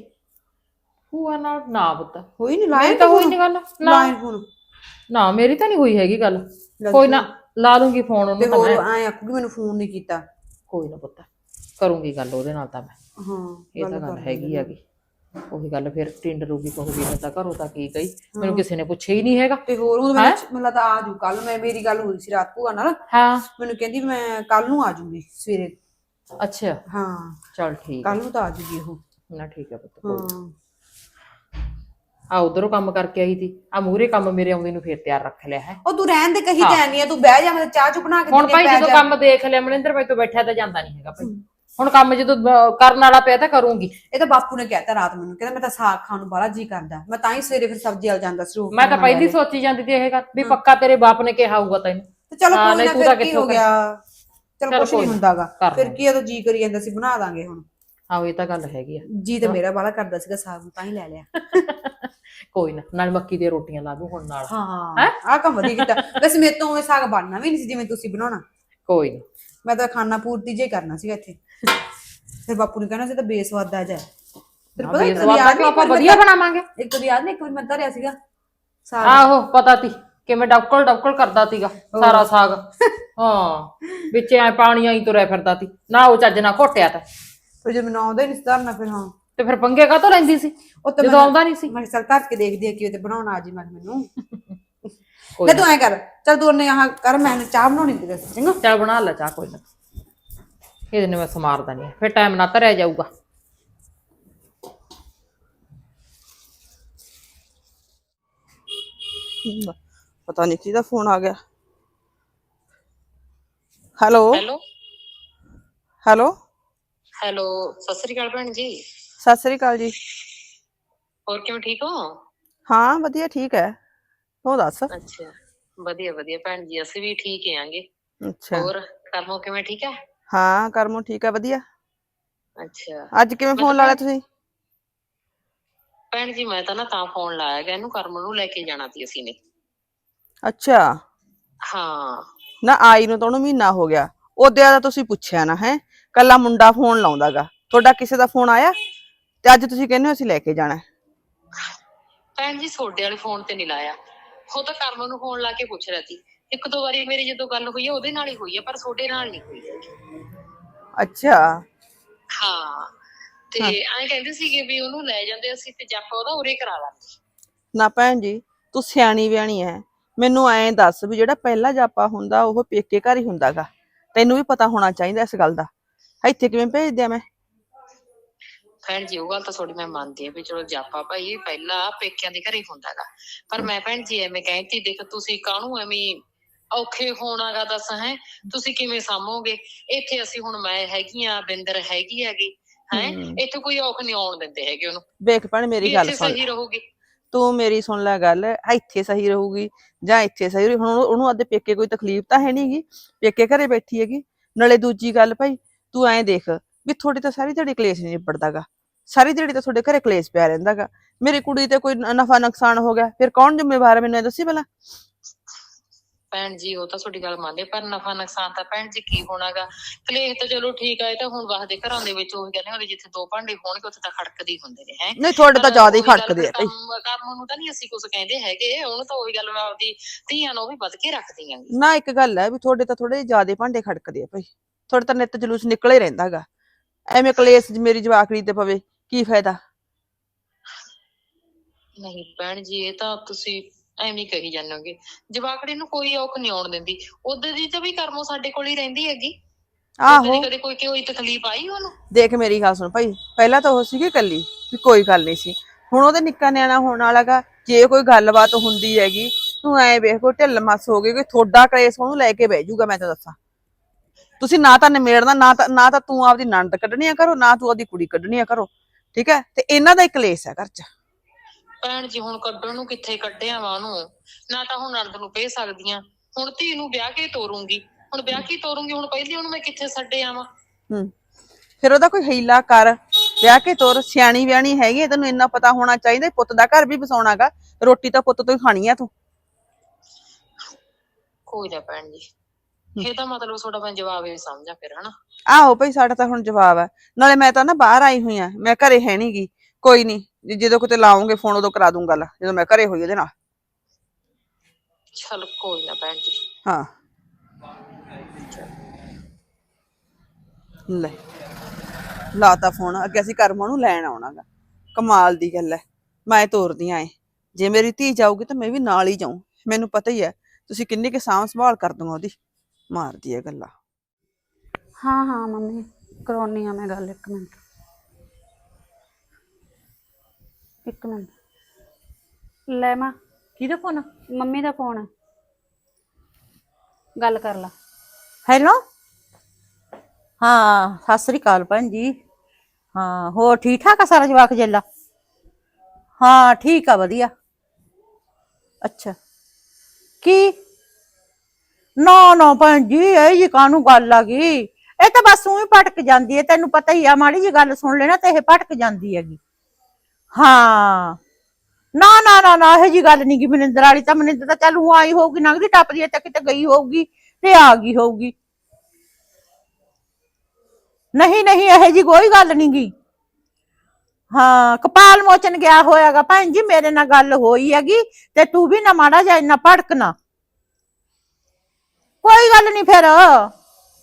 ਭੂਆ ਨਾਲ ਨਾ ਪੁੱਤ। ਹੋਈ ਨਹੀਂ ਮੇਰੀ ਲਾਇਆ ਤਾਂ ਹੋਈ ਨਹੀਂ ਗੱਲ। ਨਾ। ਲਾਇਆ ਫੋਨ ਨਾ ਮੇਰੀ ਤਾਂ ਨਹੀਂ ਹੋਈ ਹੈਗੀ ਗੱਲ। ਕੋਈ ਨਾ ਲਾ ਲੂੰਗੀ ਫੋਨ ਤੇ ਉਹਨੂੰ ਤਾਂ ਹੋਰ ਮੈਂ। ਆਖੂਗੀ ਮੈਨੂੰ ਫੋਨ ਨਹੀਂ ਕੀਤਾ। ਕੋਈ ਨਾ ਪੁੱਤ ਕਰੂੰਗੀ ਗੱਲ ਉਹਦੇ ਨਾਲ ਤਾਂ ਮੈਂ। ਹਾਂ ਇਹ ਤਾਂ ਗੱਲ ਹੈਗੀ ਹੈਗੀ। ਉਹੀ ਗੱਲ ਫਿਰ ਟਿੰਡ ਰੂਗੀ ਕਹੂਗੀ ਮੈਂ ਤਾਂ ਘਰੋਂ ਤਾਂ ਕੀ ਗਈ ਮੈਨੂੰ ਕਿਸੇ ਨੇ ਪੁੱਛਿਆ ਹੀ ਨਹੀਂ ਹੈਗਾ। ਤੇ ਹੋਰ ਉਹ ਮੈਨੂੰ ਮੈਨੂੰ ਲੱਗਦਾ ਆ ਜੂ ਕੱਲ ਮੈਂ ਮੇਰੀ ਗੱਲ ਹੋਈ ਸੀ ਰਾਤ ਭੂਆ ਨਾਲ। ਹਾਂ। ਮੈਨੂੰ ਕਹਿੰਦੀ ਮੈਂ ਕੱਲ ਨੂੰ ਆ ਜੂਗੀ ਸਵੇਰੇ। ਅੱਛਾ। ਹਾਂ। ਚੱਲ ਠੀਕ ਕੱਲ ਨੂੰ ਤਾਂ ਆ ਜੂਗੀ ਉਹ। ਨਾ ਠੀਕ ਹੈ ਪੁੱਤ ਹਾਂ। ਆ ਉਧਰੋਂ ਕੰਮ ਕਰਕੇ ਆਈ ਸੀ। ਆ ਮੂਹਰੇ ਕੰਮ ਮੇਰੇ ਆਉਂਦੇ ਨੂੰ ਫੇਰ ਤਿਆਰ ਰੱਖ ਲਿਆ ਹੈ। ਉਹ ਤੂੰ ਰਹਿਣ ਦੇ ਕਹੀ ਜਾਨੀ ਆ ਤੂੰ ਬਹਿ ਜਾ ਮੈਂ ਚਾਹ ਚੁ ਬਣਾ ਕੇ ਹੁਣ ਭਾਈ ਜਦੋਂ। ਕੰਮ ਦੇਖ ਲਿਆ ਮਨਿੰਦਰ ਭਾਈ ਤੋਂ ਬੈਠਿਆ ਤਾਂ ਜਾਂਦਾ ਨਹੀਂ ਹੈਗਾ ਭਾਈ। ਹੁਣ ਕੰਮ ਜਦੋਂ ਕਰਨ ਵਾਲਾ ਪਿਆ ਤਾਂ ਕਰੂੰਗੀ। ਇਹ ਤਾਂ ਬਾਪੂ ਨੇ ਕਹਿਤਾ ਰਾਤ ਮੈਨੂੰ ਕਹਿੰਦਾ ਮੈਂ ਤਾਂ ਸਾਗ ਖਾਣ ਨੂੰ ਬੜਾ ਜੀ ਕਰਦਾ ਮੈਂ ਤਾਂ ਹੀ ਸਵੇਰੇ ਫਿਰ ਸਬਜ਼ੀ ਵਾਲ ਜਾਂਦਾ ਸੀ ਮੈਂ ਤਾਂ ਪਹਿਲੀ। ਸੋਚੀ ਜਾਂਦੀ ਸੀ ਇਹ ਗੱਲ ਵੀ ਪੱਕਾ ਤੇਰੇ ਬਾਪ ਨੇ ਕਿਹਾ ਹੋਊਗਾ ਤੈਨੂੰ ਤੇ ਚਲੋ ਕੋਈ ਨਾ ਫਿਰ ਕੀ ਹੋ ਗਿਆ। ਚਲ ਕੋਈ ਨਹੀਂ ਹੁੰਦਾਗਾ। ਫਿਰ। ਕੀ ਜਦੋਂ ਜੀ ਕਰੀ ਜਾਂਦਾ ਸੀ ਬਣਾ ਦਾਂਗੇ ਹੁਣ। ਆਹੋ ਇਹ ਤਾਂ ਗੱਲ ਹੈਗੀ ਆ। ਜੀ ਤੇ ਮੇਰਾ ਬਾਲਾ ਕਰਦਾ ਸੀਗਾ ਸਾਗ ਨੂੰ ਤਾਂ ਹੀ ਲੈ ਲਿਆ। ਕੋਈ ਨਾ ਨਾਲ ਮੱਕੀ ਦੀਆਂ ਰੋਟੀਆਂ ਲਾ ਦੂੰ ਹੁਣ ਨਾਲ। ਹਾਂ ਆਹ ਕੰਮ ਵਧੀਆ ਕੀਤਾ। ਵੈਸੇ ਮੇਰੇ ਤੋਂ ਉਵੇਂ ਸਾਗ ਬਣਨਾ ਵੀ ਨਹੀਂ ਸੀ ਜਿਵੇਂ ਤੁਸੀਂ ਬਣਾਉਣਾ। ਕੋਈ ਨਾ। ਮੈਂ ਤਾਂ ਖਾਣਾ ਪੂਰਤੀ ਜੇ ਕਰਨਾ ਸੀਗਾ ਇੱਥੇ। ਫਿਰ ਬਾਪੂ ਨੇ ਕਹਿਣਾ ਸੀ ਤਾਂ ਬੇਸਵਾਦ ਆ ਜਾ ਫਿਰ ਹਾਂ, ਪਤਾ ਇੱਕ ਬੇਸਵਾਦ ਯਾਦ ਕਿਉਂ ਆਪਾਂ ਨਹੀਂ ਵਧੀਆ ਬਣਾਵਾਂਗੇ। ਇੱਕ ਵਾਰ ਯਾਦ ਨਹੀਂ ਇੱਕ ਵਾਰ ਮੈਂ ਧਰਿਆ ਸੀਗਾ ਸਾਗ। ਆਹੋ ਪਤਾ ਤੀ ਕਿਵੇਂ ਡੌਕਲ ਡੌਕਲ ਕਰਦਾ ਤੀਗਾ ਸਾਰਾ ਸਾਗ। ਹਾਂ ਵਿੱਚ ਐ ਪਾਣੀ ਆਈ ਤੁਰਿਆ ਫਿਰਦਾ ਤੀ ਨਾ ਉਹ ਚੱਜ ਨਾ ਘੋਟਿਆ ਤਾਂ। ਫਿਰ ਜੇ ਮੈਨੂੰ ਆਉਂਦਾ ਹੀ ਨਹੀਂ ਸੀ ਧਰਨਾ ਫਿਰ ਹਾਂ। ਤੇ ਫਿਰ ਪੰਗੇ ਕਾਹਤੋਂ ਲੈਂਦੀ ਸੀ? ਉਹ ਤਾਂ ਜਦੋਂ ਆਉਂਦਾ ਨਹੀਂ ਸੀ। ਮੈਂ ਚੱਲ ਧਰ ਕੇ ਦੇਖਦੀ ਆ ਕਿ ਤੇ ਬਣਾਉਣਾ ਆ ਜੀ ਮੈਂ ਮੈਨੂੰ। ਲੈ ਤੂੰ ਐ ਕਰ ਚੱਲ ਤੂੰ ਉਹਨੇ ਆਹ ਕਰ ਮੈਂ ਚਾਹ ਬਣਾਉਣੀ ਤੇ ਦੱਸ ਚੰਗਾ? ਚੱਲ ਬਣਾ ਲੈ ਚਾਹ ਕੋਈ ਨਾ। ਇਹਦੇ ਨੇ ਮੈਂ ਸਮਾਰਦਾ ਨਹੀਂ ਫਿਰ ਟਾਈਮ ਨਾ ਧਰਿਆ ਜਾਊਗਾ। ਪਤਾ ਨਹੀਂ ਕਿਹਦਾ ਫੋਨ ਆ ਗਿਆ। Hello? Hello? Hello? Hello Sat Sri ਅਕਾਲ ਭੈਣ ਜੀ। ਸਤਿ ਸ੍ਰੀ ਅਕਾਲ ਜੀ। ਹੋਰ ਕਿਵੇਂ ਠੀਕ ਹੋ? ਹਾਂ ਵਧੀਆ ਠੀਕ ਹੈ। ਹੋ ਦੱਸ? ਅੱਛਾ ਵਧੀਆ ਵਧੀਆ ਭੈਣ ਜੀ ਅਸੀਂ ਵੀ ਠੀਕ ਆਂਗੇ। ਅੱਛਾ। ਹੋਰ ਕਰਮੋ ਕਿਵੇਂ ਠੀਕ ਹੈ? ਹਾਂ ਕਰਮੋ ਠੀਕ ਹੈ ਵਧੀਆ। ਅੱਛਾ। ਅੱਜ ਕਿਵੇਂ ਫੋਨ ਲਾ ਲਿਆ ਤੁਸੀਂ? ਭੈਣ ਜੀ ਮੈਂ ਤਾਂ ਨਾ ਤਾਂ ਫੋਨ ਲਾਇਆ ਗਿਆ ਇਹਨੂੰ ਕਰਮ ਨੂੰ ਲੈ ਕੇ ਜਾਣਾ ਸੀ ਅਸੀਂ ਨੇ। ਅੱਛਾ। ਹਾਂ। ਨਾ ਆਈ ਨੂੰ ਤਾਂ ਉਹਨੂੰ ਮਹੀਨਾ ਹੋ ਗਿਆ। ਉਹਦੇ ਦਾ ਤੁਸੀਂ ਪੁੱਛਿਆ ਨਾ ਹੈ। ਕੱਲਾ ਮੁੰਡਾ ਫੋਨ ਲਾਉਂਦਾਗਾ ਤੁਹਾਡਾ ਕਿਸੇ ਦਾ ਫੋਨ ਆਇਆ? ਤੇ ਅੱਜ ਤੁਸੀਂ ਕਹਿੰਦੇ ਹੋ ਅਸੀਂ ਲੈ ਕੇ ਜਾਣਾ ਹੈ। ਭੈਣ ਜੀ ਤੁਹਾਡੇ ਵਾਲੇ ਫੋਨ ਤੇ ਨਹੀਂ ਲਾਇਆ। ਉਹ ਤਾਂ ਕਰਮ ਨੂੰ ਫੋਨ ਲਾ ਕੇ ਪੁੱਛ ਰਿਹਾ ਸੀ। ਇੱਕ ਦੋ ਵਾਰੀ ਮੇਰੀ ਜਦੋਂ ਗੱਲ ਹੋਈ ਹੈ ਉਹਦੇ ਨਾਲ ਹੀ ਹੋਈ ਹੈ ਪਰ ਤੁਹਾਡੇ ਨਾਲ ਨਹੀਂ ਹੋਈ ਹੈਗੀ। ਅੱਛਾ। ਹਾਂ ਤੇ ਐਂ ਕਹਿੰਦੇ ਸੀਗੇ ਵੀ ਉਹਨੂੰ ਲੈ ਜਾਂਦੇ ਅਸੀਂ ਤੇ ਜੱਪ ਉਹਦਾ ਉਰੇ ਕਰਾ ਲਾਂਗੇ। ਨਾ ਭੈਣ ਜੀ ਤੂੰ ਸਿਆਣੀ ਵਿਆਣੀ ਐ। ਮੈਨੂੰ ਐਂ ਦੱਸ ਵੀ ਜਿਹੜਾ ਪਹਿਲਾ ਜਾਪਾ ਹੁੰਦਾ ਉਹ ਪੇਕੇ ਘਰ ਹੀ ਹੁੰਦਾਗਾ। ਤੈਨੂੰ ਵੀ ਪਤਾ ਹੋਣਾ ਚਾਹੀਦਾ ਇਸ ਗੱਲ ਦਾ। ਇੱਥੇ ਕਿਵੇਂ ਭੇਜ ਦਿਆਂ ਮੈਂ? ਭੈਣ ਜੀ ਉਹ ਗੱਲ ਤਾਂ ਥੋੜੀ ਮੈਂ ਮੰਨਦੀ ਆ ਵੀ ਚਲੋ ਜਾਪਾ ਭਾਈ ਪਹਿਲਾਂ ਪੇਕਿਆਂ ਦੇ ਘਰੇ ਹੁੰਦਾਗਾ ਪਰ ਮੈਂ ਭੈਣ ਜੀ ਐਵੇਂ ਕਹਿੰਦੀ ਦੇਖ ਤੁਸੀਂ ਕਾਹਨੂੰ ਐਵੇਂ ਔਖੇ ਹੋਣਾਗਾ ਦੱਸ ਹੈ? ਤੁਸੀਂ ਕਿਵੇਂ ਸਾਂਭੋਗੇ? ਇੱਥੇ ਅਸੀਂ ਹੁਣ ਮੈਂ ਹੈਗੀ ਆ ਬਿੰਦਰ ਹੈਗੀ ਹੈਗੀ ਹੈ? ਇੱਥੇ ਕੋਈ ਔਖ ਨਹੀਂ ਆਉਣ ਦਿੰਦੇ ਹੈਗੇ ਉਹਨੂੰ। ਵੇਖ ਭੈਣ ਮੇਰੀ ਗੱਲ ਸੁਣ। ਸਹੀ ਰਹੂਗੀ? ਤੂੰ ਮੇਰੀ ਸੁਣ ਲੈ ਗੱਲ ਇੱਥੇ ਸਹੀ ਰਹੂਗੀ ਜਾਂ ਇੱਥੇ ਸਹੀ ਰਹੂ। ਹੁਣ ਉਹਨੂੰ- ਅੱਦੇ ਪੇਕੇ ਕੋਈ ਤਕਲੀਫ ਤਾਂ ਹੈ ਨਹੀਂਗੀ ਪੇਕੇ ਘਰੇ ਬੈਠੀ ਹੈਗੀ। ਨਾਲੇ ਦੂਜੀ ਗੱਲ ਭਾਈ ਤੂੰ ਐਂ ਦੇਖ ਵੀ ਤੁਹਾਡੇ ਤਾਂ ਸਾਰੀ ਦਿਹਾੜੀ ਕਲੇਸ਼ ਨਹੀਂ ਨਿਬੜਦਾਗਾ ਸਾਰੀ ਦਿਹਾੜੀ ਤਾਂ ਤੁਹਾਡੇ ਘਰੇ ਕਲੇਸ਼ ਪਿਆ ਰਹਿੰਦਾਗਾ ਮੇਰੀ ਕੁੜੀ ਤੇ ਕੋਈ ਨਫਾ ਨੁਕਸਾਨ ਹੋ ਗਿਆ ਫਿਰ ਕੌਣ ਜ਼ਿੰਮੇਵਾਰ ਹੈ ਮੈਨੂੰ ਇਹ ਦੱਸੀ ਪਹਿਲਾਂ? ਭੈਣ ਜੀ ਉਹ ਤਾਂ ਤੁਹਾਡੀ ਗੱਲ ਮੰਨਦੇ ਪਰ ਨਫਾ ਨੁਕਸਾਨ ਤਾਂ ਭੈਣ ਜੀ ਕੀ ਹੋਣਾਗਾ ਕਲੇਸ਼ ਤਾਂ ਚਲੋ ਠੀਕ ਆ ਇਹ ਤਾਂ ਹੁਣ ਵਸਦੇ ਘਰਾਂ ਦੇ ਵਿੱਚ ਉਹੀ ਕਹਿੰਦੇ ਹੁੰਦੇ ਜਿੱਥੇ ਦੋ ਭਾਂਡੇ ਹੋਣਗੇ ਉੱਥੇ ਤਾਂ ਖੜਕਦੇ ਹੀ ਹੁੰਦੇ ਨੇ ਹੈ? ਨਹੀਂ ਤੁਹਾਡੇ ਤਾਂ ਜ਼ਿਆਦਾ ਹੀ ਖੜਕਦੇ ਆ ਭਾਈ ਕੰਮ ਨੂੰ ਤਾਂ ਨਹੀਂ ਅਸੀਂ ਕੁਝ ਕਹਿੰਦੇ ਹੈਗੇ ਉਹਨੂੰ ਤਾਂ ਉਹੀ ਗੱਲ ਆਪਦੀ ਧੀਆਂ ਨੂੰ ਵੀ ਵੱਧ ਕੇ ਰੱਖਦੀ ਆਂ। ਨਾ ਇੱਕ ਗੱਲ ਹੈ ਵੀ ਤੁਹਾਡੇ ਤਾਂ ਥੋੜੇ ਜ਼ਿਆਦੇ ਭਾਂਡੇ ਖੜਕਦੇ ਆ ਭਾਈ। ਤੁਹਾਡੇ ਤਾਂ ਨਿੱਤ ਜਲੂਸ ਨਿਕਲੇ ਰਹਿੰਦਾਗਾ ਐਵੇਂ ਕਲੇਸ਼ ਮੇਰੀ ਜਵਾਕੜੀ ਤੇ ਪਵੇ। ਕੀ ਫਾਇਦਾ? ਨਹੀਂ ਭੈਣ ਜੀ ਇਹ ਤਾਂ ਤੁਸੀਂ ਐਵੇਂ ਹੀ ਕਹੀ ਜਾਂਦੋਗੇ ਜਵਾਕੜੀ ਨੂੰ ਕੋਈ ਔਖ ਨਹੀਂ ਆਉਣ ਦਿੰਦੀ। ਉਧਰ ਦੀ ਤਾਂ ਵੀ ਕਰਮੋ ਸਾਡੇ ਕੋਲ ਹੀ ਰਹਿੰਦੀ ਹੈਗੀ। ਆਹੋ। ਕਦੇ ਕਦੇ ਕੋਈ ਕੋਈ ਤਕਲੀਫ ਆਈ ਉਹਨੂੰ? ਦੇਖ ਮੇਰੀ ਗੱਲ ਸੁਣ ਭਾਈ ਪਹਿਲਾਂ ਤਾਂ ਉਹ ਸੀਗੀ ਇਕੱਲੀ ਵੀ ਕੋਈ ਗੱਲ ਨਹੀਂ ਸੀ। ਹੁਣ ਉਹਦੇ ਨਿੱਕਾ ਨਿਆਣਾ ਹੋਣ ਵਾਲਾਗਾ ਜੇ ਕੋਈ ਗੱਲਬਾਤ ਹੁੰਦੀ ਹੈਗੀ ਤੂੰ ਐ ਵੇਖ ਕੋਈ ਢਿੱਲ ਮੱਸ ਹੋ ਗਈ ਕੋਈ ਥੋੜਾ ਕਲੇਸ਼ ਉਹਨੂੰ ਲੈ ਕੇ ਬਹਿ ਜਾਊਗਾ ਮੈਂ ਤਾਂ ਦੱਸਾਂ। ਤੁਸੀਂ ਨਾ ਤਾਂ ਨਿਮੇੜਨਾ ਨਾ ਤਾਂ ਨਾ ਤਾਂ ਤੂੰ ਆਪਦੀ ਨਣਦ ਕੱਢਣੀ ਆ ਕਰੋ ਨਾ ਤੂੰ ਆਪਦੀ ਕੁੜੀ ਕੱਢਣੀ ਆ ਕਰੋ ਠੀਕ ਹੈ? ਤੇ ਇਹਨਾਂ ਦਾ ਇੱਕ ਕਲੇਸ਼ ਹੈ ਘਰ 'ਚ। ਭੈਣ ਜੀ ਹੁਣ ਕੱਢਣ ਨੂੰ ਕਿੱਥੇ ਕੱਢਿਆ ਵਾ ਉਹਨੂੰ? ਨਾ ਤਾਂ ਹੁਣ ਨਰਦ ਨੂੰ ਭੇਜ ਸਕਦੀਆਂ ਹੁਣ ਧੀ ਨੂੰ ਵਿਆਹ ਕੇ ਤੋਰੂੰਗੀ। ਹੁਣ ਵਿਆਹ ਕੇ ਤੋਰੂੰਗੀ ਹੁਣ ਪਹਿਲੀ ਉਹਨੂੰ ਮੈਂ ਕਿੱਥੇ ਛੱਡੇ ਆਵਾਂ ਹੂੰ। ਫਿਰ ਉਹਦਾ ਕੋਈ ਹੀਲਾ ਕਰ। ਵਿਆਹ ਕੇ ਤੋਰ ਸਿਆਣੀ ਵਿਆਣੀ ਹੈਗੀ ਹੈ, ਤੈਨੂੰ ਇੰਨਾ ਪਤਾ ਹੋਣਾ ਚਾਹੀਦਾ ਪੁੱਤ ਦਾ ਘਰ ਵੀ ਬਸਾਉਣਾਗਾ ਰੋਟੀ ਤਾਂ ਪੁੱਤ ਤੋਂ ਹੀ ਖਾਣੀ ਆ ਤੂੰ। ਕੋਈ ਨਾ ਭੈਣ ਜੀ। ਇਹਦਾ ਮਤਲਬ ਤੁਹਾਡਾ ਮੈਂ ਜਵਾਬ ਇਹ ਸਮਝਾਂ ਫਿਰ ਹਨਾ? ਆਹੋ ਭਈ ਸਾਡਾ ਤਾਂ ਹੁਣ ਜਵਾਬ ਹੈ। ਨਾਲੇ ਮੈਂ ਤਾਂ ਨਾ ਬਾਹਰ ਆਈ ਹੋਈ ਆ ਮੈਂ ਘਰੇ ਹੈ ਨਹੀਂਗੀ ਕੋਈ ਨਹੀਂ ਜਦੋਂ ਕਿਤੇ ਲਾਉਂਗੇ ਫੋਨ ਉਦੋਂ ਕਰਾ ਦੂੰ ਗੱਲ ਜਦੋਂ ਮੈਂ ਘਰੇ ਹੋਈ ਉਹਦੇ ਨਾਲ। ਚਲ ਕੋਈ ਨਾ ਭੈਣ ਜੀ। ਹਾਂ। ਲੈ ਲਾਤਾ ਫੋਨ ਅੱਗੇ ਅਸੀਂ ਕਰਮਾਂ ਨੂੰ ਲੈਣ ਆਉਣਾਗਾ। ਕਮਾਲ ਦੀ ਗੱਲ ਹੈ। ਮੈਂ ਤੋਰਦੀ ਆਂ ਜੇ ਮੇਰੀ ਧੀ ਜਾਊਗੀ ਤਾਂ ਮੈਂ ਵੀ ਨਾਲ ਹੀ ਜਾਊਂ। ਮੈਨੂੰ ਪਤਾ ਹੀ ਹੈ ਤੁਸੀਂ ਕਿੰਨੀ ਕੁ ਸਾਂਭ ਸੰਭਾਲ ਕਰ ਦੂੰਗਾ ਉਹਦੀ। ਮਾਰਦੀ ਹੈ ਗੱਲਾਂ। ਹਾਂ ਹਾਂ ਮੰਮੀ ਕਰਾਉਣੀ ਆ ਮੈਂ ਗੱਲ ਇੱਕ ਮਿੰਟ। ਇੱਕ ਮਿੰਟ। ਲੈ ਮਾਂ। ਕਿਹਦਾ ਫੋਨ? ਮੰਮੀ ਦਾ ਫੋਨ। ਹੈ ਗੱਲ ਕਰ ਲਾ। ਹੈਲੋ? ਹਾਂ ਸਤਿ ਸ੍ਰੀ ਅਕਾਲ ਭੈਣ ਜੀ। ਹਾਂ ਹੋਰ ਠੀਕ ਠਾਕ ਆ ਸਾਰਾ ਜਵਾਕ ਜੇਲਾ? ਹਾਂ ਠੀਕ ਆ ਵਧੀਆ। ਅੱਛਾ। ਕੀ? ਨਾ ਨਾ ਭੈਣ ਜੀ, ਇਹ ਜੀ ਕਾਹਨੂੰ ਗੱਲ ਆ ਗਈ? ਇਹ ਤਾਂ ਬਸ ਉਹੀ ਭਟਕ ਜਾਂਦੀ ਹੈ, ਤੈਨੂੰ ਪਤਾ ਹੀ ਆ, ਮਾੜੀ ਜੀ ਗੱਲ ਸੁਣ ਲੈਣਾ ਤੇ ਇਹ ਭਟਕ ਜਾਂਦੀ ਹੈਗੀ। ਹਾਂ। ਨਾ ਨਾ ਨਾ ਨਾ, ਇਹ ਜੀ ਗੱਲ ਨਹੀਂ ਗੀ ਮਨਿੰਦਰ ਵਾਲੀ, ਤਾਂ ਮਨਿੰਦਰ ਤਾਂ ਚੱਲ ਉਹ ਆਈ ਹੋਊਗੀ ਨੰਗਦੀ ਟੱਪਦੀ ਹੈ ਤਾਂ ਕਿਤੇ ਗਈ ਹੋਊਗੀ ਤੇ ਆ ਗਈ ਹੋਊਗੀ। ਨਹੀਂ ਨਹੀਂ, ਇਹ ਜੀ ਕੋਈ ਗੱਲ ਨਹੀਂ ਗੀ। ਹਾਂ, ਕਪਾਲ ਮੋਚਨ ਗਿਆ ਹੋਇਆਗਾ, ਭੈਣ ਜੀ, ਮੇਰੇ ਨਾਲ ਗੱਲ ਹੋਈ ਹੈਗੀ, ਤੇ ਤੂੰ ਵੀ ਨਾ ਮਾੜਾ ਜਾ ਇੰਨਾ ਭੜਕਣਾ। ਕੋਈ ਗੱਲ ਨਹੀਂ ਫਿਰ।